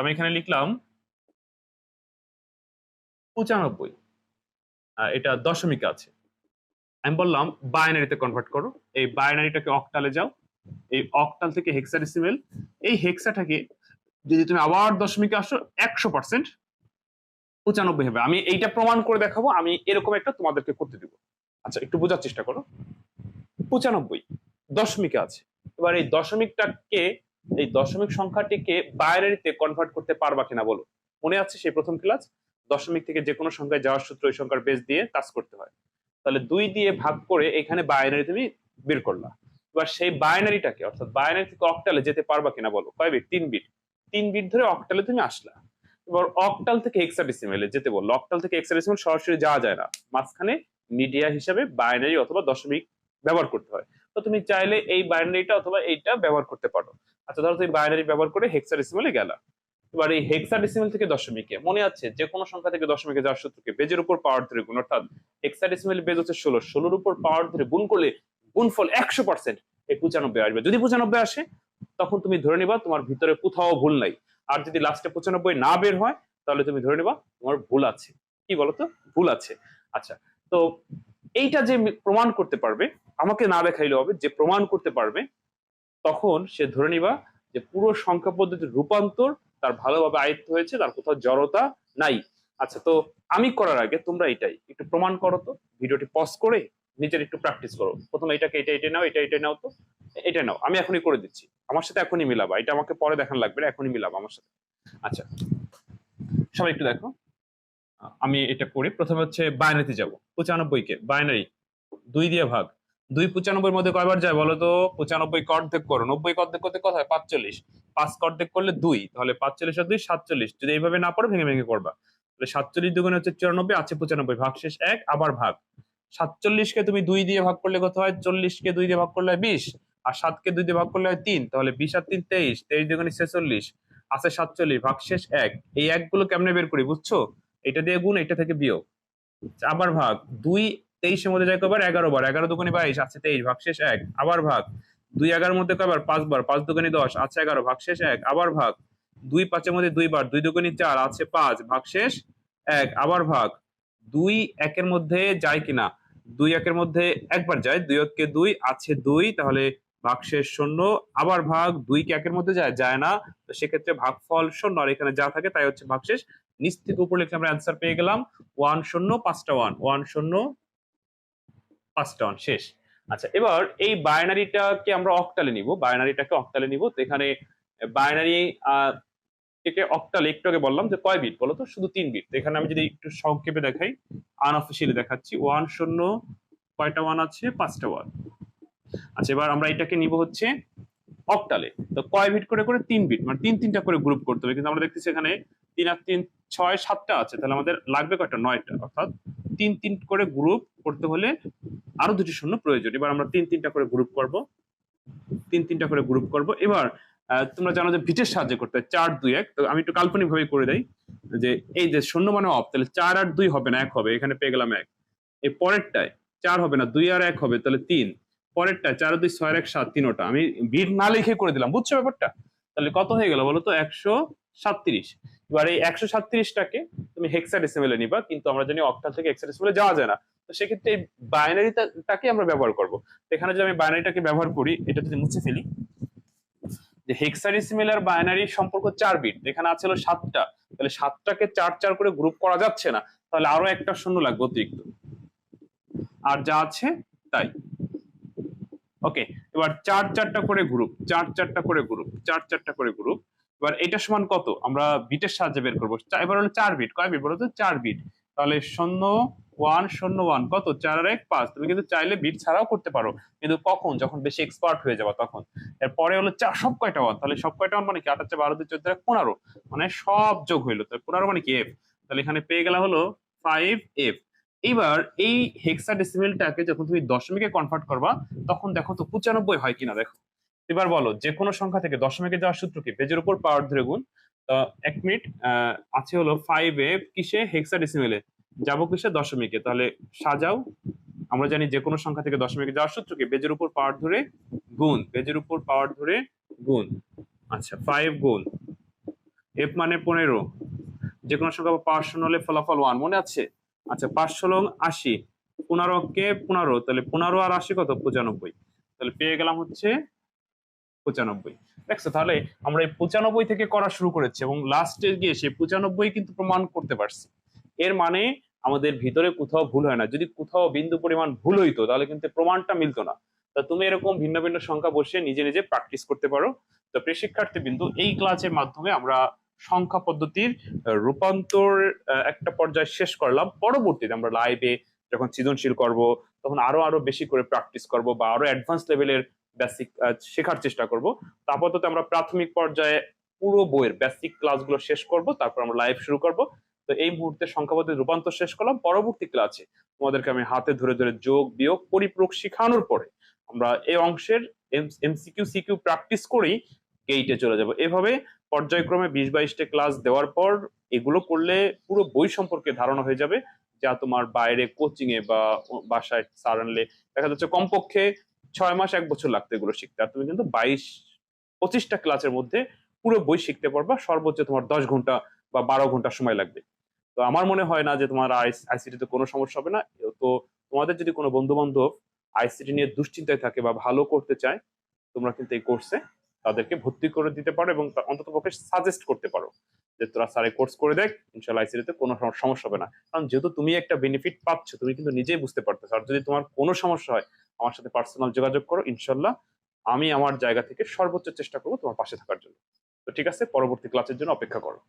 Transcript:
আমি এখানে লিখলাম পঁচানব্বই। এটা দশমিকে আছে। আমি বললাম বাইনারিতে কনভার্ট করো। এই বাইনারিটাকে অক্টালে যাও। এই অক্টাল থেকে হেক্সাডেসিমেল এই হেক্সাটাকে যদি তুমি আবার দশমিকে আসো, একশো পার্সেন্ট পঁচানব্বই হবে। আমি এইটা প্রমাণ করে দেখাবো। আমি এরকম একটা তোমাদেরকে করতে দিব। আচ্ছা একটু বোঝার চেষ্টা করো। পঁচানব্বই দশমিকে আছে। এবার এই দশমিকটাকে এই দশমিক সংখ্যাটিকে বাইনারিতে কনভার্ট করতে পারবা কিনা বলো? মনে আছে সেই প্রথম ক্লাস দশমিক থেকে যে কোনো সংখ্যায় যাওয়ার সূত্র ওই সংখ্যার বেস দিয়ে কাজ করতে হয়। তাহলে দুই দিয়ে ভাগ করে এখানে বাইনারি তুমি বের করলা। এবার সেই বাইনারিটাকে, অর্থাৎ বাইনারি থেকে অক্টালে যেতে পারবা কিনা বলো? কয় বিট তিন বিট তিন বিট ধরে অক্টালে তুমি আসলা। এবার অক্টাল থেকে হেক্সাডেসিমেলে যেতে বলল অক্টাল থেকে হেক্সাডেসিমেল সরাসরি যাওয়া যায় না। মাঝখানে মিডিয়া হিসাবে বাইনারি অথবা দশমিক ব্যবহার করতে হয়। তো তুমি চাইলে এই বাইনারিটা অথবা এইটা ব্যবহার করতে পারো। আচ্ছা ধরো তুমি বাইনারি ব্যবহার করে হেক্সা হেক্সাডেসিমেলে গেলা। এবার এই হেক্সাডেসিমেল থেকে দশমিকে, মনে আছে? যে কোনো সংখ্যা থেকে দশমিকে যাওয়ার সূত্রকে বেজের উপর পাওয়ার ধরে গুণ, অর্থাৎ হেক্সাডেসিমেল বেজ হচ্ছে ষোলো। ষোলোর উপর পাওয়ার ধরে গুণ করলে গুণফল একশো পার্সেন্ট এই পঁচানব্বই আসবে। যদি পঁচানব্বই আসে, তখন তুমি ধরে নিবা তোমার ভিতরে কোথাও ভুল নাই। আর যদি লাস্টে পঁচানব্বই না বের হয়, তাহলে তুমি ধরে নিবা তোমার ভুল আছে। কি বলতো? ভুল আছে। আচ্ছা তো এইটা যে প্রমাণ করতে পারবে আমাকে না দেখাইলে হবে, যে প্রমাণ করতে পারবে, তখন সে ধরে নিবা যে পুরো সংখ্যা পদ্ধতির রূপান্তর তার ভালোভাবে আয়ত্ত হয়েছে, তার কোথাও জড়তা নাই। আচ্ছা তো আমি করার আগে তোমরা এটাই, একটু প্রমাণ করো তো, ভিডিওটি পজ করে নিজের একটু প্র্যাকটিস করো। প্রথমে এটাকে এটা এটা নাও, এটা এটা নাও তো, এটা নাও, আমি এখনই করে দিচ্ছি। আমার সাথে এখনই মিলাবা, এটা আমাকে পরে দেখান লাগবে না এখনই মিলাবা আমার সাথে। আচ্ছা সবাই একটু দেখো। আমি এটা করি, প্রথমে হচ্ছে বাইনারিতে যাব, পঁচানব্বই কে বাইনারি দুই দিয়ে ভাগ দুই পঁচানব্বই মধ্যে কয়বার যায় বলো তো? পঁচানব্বই ক অর্ধেক করো। নব্বই ক অর্ধেক করতে কত হয় পাঁচচল্লিশ। পাঁচ ক অর্ধেক করলে দুই। তাহলে পাঁচচল্লিশ আর দুই, সাতচল্লিশ। যদি এইভাবে না পড়ো ভেঙে ভেঙে করবা। তাহলে সাতচল্লিশ দুগুণে হচ্ছে চুরানব্বই, আছে পঁচানব্বই। ভাগ শেষ এক, আবার ভাগ। সাতচল্লিশকে তুমি দুই দিয়ে ভাগ করলে কত হয়? চল্লিশকে দুই দিয়ে ভাগ করলে হয় বিশ। আর সাতকে দুই দিয়ে ভাগ করলে হয় তিন। তাহলে বিশ আর তিন, তেইশ। তেইশ দুগুণে ছেচল্লিশ। আছে সাতচল্লিশ। ভাগ শেষ এক। এই একগুলো কেমনে বের করি বুঝছ? এটা দিয়ে গুণ, এটা থেকে বিয়োগ। আবার ভাগ। দুই তেইশের মধ্যে যায় কবার এগারো বার এগারো দুগুণে বাইশ আছে তেইশ, ভাগ শেষ এক, আবার ভাগ। দুই এগারোর মধ্যে কবার পাঁচবার। পাঁচ দুগুণে দশ আছে এগারো, ভাগ শেষ এক, আবার ভাগ। দুই পাঁচের মধ্যে দুইবার, দুই দুগুণে চার আছে পাঁচ, ভাগ শেষ এক, আবার ভাগ। দুই একের মধ্যে যায় কিনা? দুই একের মধ্যে একবার যায়। দুই এককে দুই আছে দুই, তাহলে ভাগশেষ শূন্য, আবার ভাগ। দুই কে একের মধ্যে যায়? যায় না। তো সেক্ষেত্রে ভাগফল শূন্য, আর এখানে যা থাকে তাই হচ্ছে ভাগশেষ নিচ থেকে উপর লিখে আমরা অ্যান্সার পেয়ে গেলাম। ওয়ান শূন্য, পাঁচটা ওয়ান। ওয়ান শূন্য পাঁচটা ওয়ান শেষ। আচ্ছা এবার এই বাইনারিটাকে আমরা অক্টালে নিব। বাইনারিটাকে অক্টালে নিব। তো এখানে বাইনারি থেকে অক্টাল একটু আগে বললাম যে কয় বিট বলো তো? শুধু তিন বিট এখানে আমি যদি একটু সংক্ষেপে দেখাই আনঅফিসিয়ালি দেখাচ্ছি। ওয়ান শূন্য, কয়টা ওয়ান আছে? পাঁচটা ওয়ান আচ্ছা এবার আমরা এটাকে নিব হচ্ছে অক্টালে তো কয় বিট করে? করে তিন বিট মানে তিন তিনটা করে গ্রুপ করতে হবে। কিন্তু আমরা দেখতেছি এখানে তিন আর তিন, ছয়, সাতটা আছে। তাহলে আমাদের লাগবে কয়টা? নয়টা, অর্থাৎ তিন তিন করে গ্রুপ করতে হলে আরও দুটি শূন্য প্রয়োজন। এবার আমরা তিন তিনটা করে গ্রুপ করব। তিন তিনটা করে গ্রুপ করব। এবার তোমরা জানো যে বিটের সাহায্যে করতে হয়, চার, দুই, এক। তো আমি একটু কাল্পনিক ভাবে করে দেই যে এই যে শূন্য মানে অফ তাহলে চার আর দুই হবে না, এক হবে। এখানে পেয়ে গেলাম এক। এই পরেরটায় চার হবে না, দুই আর এক হবে, তাহলে তিন। পরেরটা চার, দুই, ছয়, এক, সাত তিনোটা আমি বিট না লিখে করে দিলাম। বুঝছ ব্যাপারটা? তাহলে কত হয়ে গেল বলো তো? একশো সাতত্রিশ। এবার এই একশো সাতত্রিশটাকে তুমি হেক্সাডেসিমেলে নিবা, কিন্তু আমরা জানি অক্টাল থেকে হেক্সাডেসিমেলে যাওয়া যায় না। তো সেক্ষেত্রে এই বাইনারিটাকে আমরা ব্যবহার করব। এখানে যদি আমি বাইনারিটাকে ব্যবহার করি, এটা যদি মুছে ফেলি, যে হেক্সাডেসিমেল আর বাইনারি সম্পর্ক চার বিট এখানে আছে হলো সাতটা। তাহলে সাতটাকে চার চার করে গ্রুপ করা যাচ্ছে না, তাহলে আরও একটা শূন্য লাগবে অতিরিক্ত। আর যা আছে, তাই। ওকে এবার চার চারটা করে গ্রুপ চার চারটা করে গ্রুপ চার চারটা করে গ্রুপ এবার এটা সমান কত? আমরা বিটের সাহায্যে বের করব। এবার হলো চার বিট। কয় বিট বলো তো চার বিট। তাহলে শূন্য, ওয়ান শূন্য, ওয়ান। কত? চার এক, পাঁচ। তুমি কিন্তু চাইলে বিট ছাড়াও করতে পারো। কিন্তু কখন? যখন বেশি এক্সপার্ট হয়ে যাবে তখন। এরপরে হলো চার সব কয়টা ওয়ান তাহলে সব কয়টা ওয়ান মানে কি? আট হচ্ছে বারো, দুই, চোদ্দ পনেরো। মানে সব যোগ হইল। তাহলে পনেরো মানে কি এফ তাহলে এখানে পেয়ে গেলা হলো ফাইভ এফ এবার এই হেক্সা ডেসিমেলটাকে যখন তুমি দশমিকে কনভার্ট করবা, তখন দেখো তো পঁচানব্বই হয় কিনা দেখো। এবার বলো যে কোনো সংখ্যা থেকে দশমিকে যাওয়ার সূত্র কি? পেজের উপর পাওয়ার ধরে গুণ। এক মিনিট আছে হলো ফাইভ এ কিসে? হেক্সা ডেসিমেলে যাব কিসে? দশমিকে। তাহলে সাজাও। আমরা জানি যে কোনো সংখ্যা থেকে দশমিকে যাওয়ার সূত্র কি? বেজের উপর পাওয়ার ধরে গুণ। বেজের উপর পাওয়ার ধরে গুণ। আচ্ছা ফাইভ গুণ। এফ মানে পনেরো। যে কোনো সংখ্যা পাঁচ শূন্য হলে ফলাফল ওয়ান মনে আছে? আচ্ছা পাঁচশো লং আশি। পনেরো কে পনেরো? তাহলে পনেরো আর আশি কত? পঁচানব্বই। তাহলে পেয়ে গেলাম হচ্ছে পঁচানব্বই। দেখছ, তাহলে আমরা এই পঁচানব্বই থেকে করা শুরু করেছি এবং লাস্টে গিয়ে সেই পঁচানব্বই কিন্তু প্রমাণ করতে পারছি। এর মানে আমাদের ভিতরে কোথাও ভুল হয় না। যদি কোথাও বিন্দু পরিমাণ ভুল হইতো, তাহলে কিন্তু প্রমাণটা মিলতো না। তা তুমি এরকম ভিন্ন ভিন্ন সংখ্যা বসে নিজে নিজে প্র্যাকটিস করতে পারো। তো প্রিয় শিক্ষার্থী বিন্দু এই ক্লাসের মাধ্যমে আমরা সংখ্যা পদ্ধতির রূপান্তর একটা পর্যায়ে শেষ করলাম। পরবর্তীতে আমরা লাইভে যখন সৃজনশীল করব, তখন আরও আরও বেশি করে প্র্যাকটিস করব বা আরও অ্যাডভান্স লেভেলের বেসিক শেখার চেষ্টা করব। আপাতত আমরা প্রাথমিক পর্যায়ে পুরো বইয়ের বেসিক ক্লাসগুলো শেষ করব, তারপর আমরা লাইভ শুরু করব। তো এই মুহূর্তে সংখ্যা পদ্ধতির রূপান্তর শেষ করলাম। পরবর্তী ক্লাসে তোমাদেরকে আমি হাতে ধরে ধরে যোগ, বিয়োগ, পরিপূরক শেখানোর পরে আমরা এই অংশের এমসিকিউ সিকিউ প্র্যাকটিস করেই গেইটে চলে যাব। এভাবে পর্যায়ক্রমে বিশ বাইশটা ক্লাস দেওয়ার পর এগুলো করলে পুরো বই সম্পর্কে ধারণা হয়ে যাবে। যা তোমার বাইরে কোচিং এ বা, বাসায় স্যার আনলে দেখা যাচ্ছে কমপক্ষে ছয় মাস, এক বছর লাগতো এগুলো শিখতে। আর তুমি কিন্তু বাইশ, পঁচিশটা ক্লাসের মধ্যে পুরো বই শিখতে পারবা, সর্বোচ্চ তোমার দশ ঘণ্টা বা বারো ঘণ্টা সময় লাগবে। তো আমার মনে হয় না যে তোমার আইসিটিতে কোনো সমস্যা হবে না। তো তোমাদের যদি কোনো বন্ধু বান্ধব আইসিটি নিয়ে দুশ্চিন্তায় থাকে বা ভালো করতে চায়, তোমরা কিন্তু এই কোর্সে তাদেরকে ভর্তি করে দিতে পারো এবং অন্তত পক্ষে সাজেস্ট করতে পারো যে তোরা স্যারে কোর্স করে দেখ ইনশাল্লাহ আইসিটিতে কোনো সমস্যা হবে না। কারণ যেহেতু তুমি একটা বেনিফিট পাচ্ছ, তুমি কিন্তু নিজেই বুঝতে পারতেছো। আর যদি তোমার কোনো সমস্যা হয় আমার সাথে পার্সোনাল যোগাযোগ করো, ইনশাল্লাহ আমি আমার জায়গা থেকে সর্বোচ্চ চেষ্টা করব তোমার পাশে থাকার জন্য। তো ঠিক আছে, পরবর্তী ক্লাসের জন্য অপেক্ষা করো।